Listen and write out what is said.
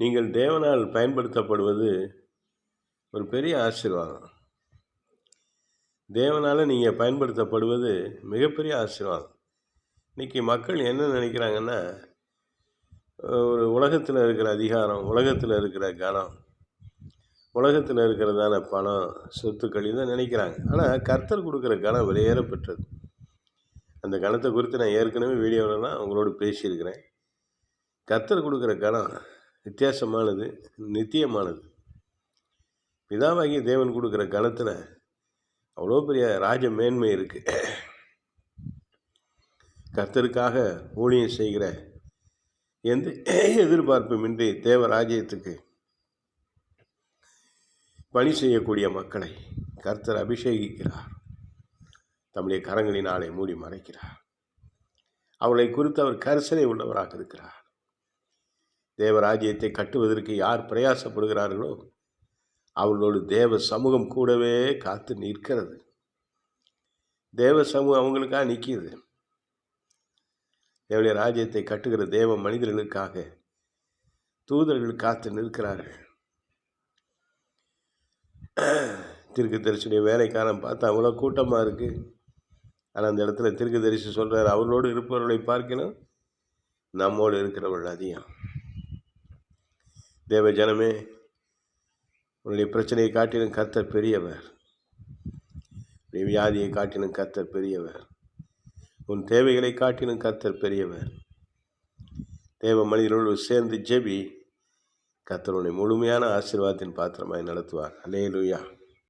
நீங்கள் தேவனால் பயன்படுத்தப்படுவது ஒரு பெரிய ஆசீர்வாதம். தேவனால் நீங்கள் பயன்படுத்தப்படுவது மிகப்பெரிய ஆசீர்வாதம். இன்றைக்கி மக்கள் என்ன நினைக்கிறாங்கன்னா ஒரு உலகத்தில் இருக்கிற அதிகாரம் உலகத்தில் இருக்கிற கனம் உலகத்தில் இருக்கிறதான பணம் சொத்துக்கள் இதை நினைக்கிறாங்க. ஆனால் கர்த்தர் கொடுக்குற கணம் விலையேற பெற்றது. அந்த கணத்தை குறித்து நான் ஏற்கனவே வீடியோவிலலாம் உங்களோடு பேசியிருக்கிறேன். கர்த்தர் கொடுக்குற கணம் வித்தியாசமானது நித்தியமானது. பிதாவாகிய தேவன் கொடுக்குற கணத்தில் அவ்வளோ பெரிய ராஜ மேன்மை இருக்குது கர்த்தருக்காக ஊழியம் செய்கிற எந்த எதிர்பார்ப்புமின்றி தேவ ராஜ்யத்துக்கு பணி செய்யக்கூடிய மக்களை கர்த்தர் அபிஷேகிக்கிறார். தம்முடைய கரங்களினாலே மூடி மறைக்கிறார். அவளை குறித்து அவர் கரிசனை உள்ளவராக இருக்கிறார். தேவராஜ்யத்தை கட்டுவதற்கு யார் பிரயாசப்படுகிறார்களோ அவர்களோடு தேவ சமூகம் கூடவே காத்து நிற்கிறது. தேவ சமூகம் அவங்களுக்காக நிற்கிது. தேவடைய ராஜ்யத்தை கட்டுகிற தேவ மனிதர்களுக்காக தூதர்கள் காத்து நிற்கிறார்கள். திருக்கு தரிசனுடைய வேலைக்காரன் பார்த்தா அவ்வளோ கூட்டமாக இருக்குது ஆனால் அந்த இடத்துல திருக்கு தரிசி சொல்கிறார் அவர்களோடு இருப்பவர்களை பார்க்கணும் நம்மோடு இருக்கிறவர்கள் அதிகம். தேவ ஜனமே உன்னுடைய பிரச்சனையை காட்டிலும் கர்த்தர் பெரியவர். உன்னுடைய வியாதியை காட்டிலும் கர்த்தர் பெரியவர். உன் தேவைகளை காட்டிலும் கர்த்தர் பெரியவர். தேவ மனிதர்களோடு சேர்ந்து ஜெபி கர்த்தருடைய முழுமையான ஆசீர்வாதத்தின் பாத்திரமாய் நடத்துவார். அலே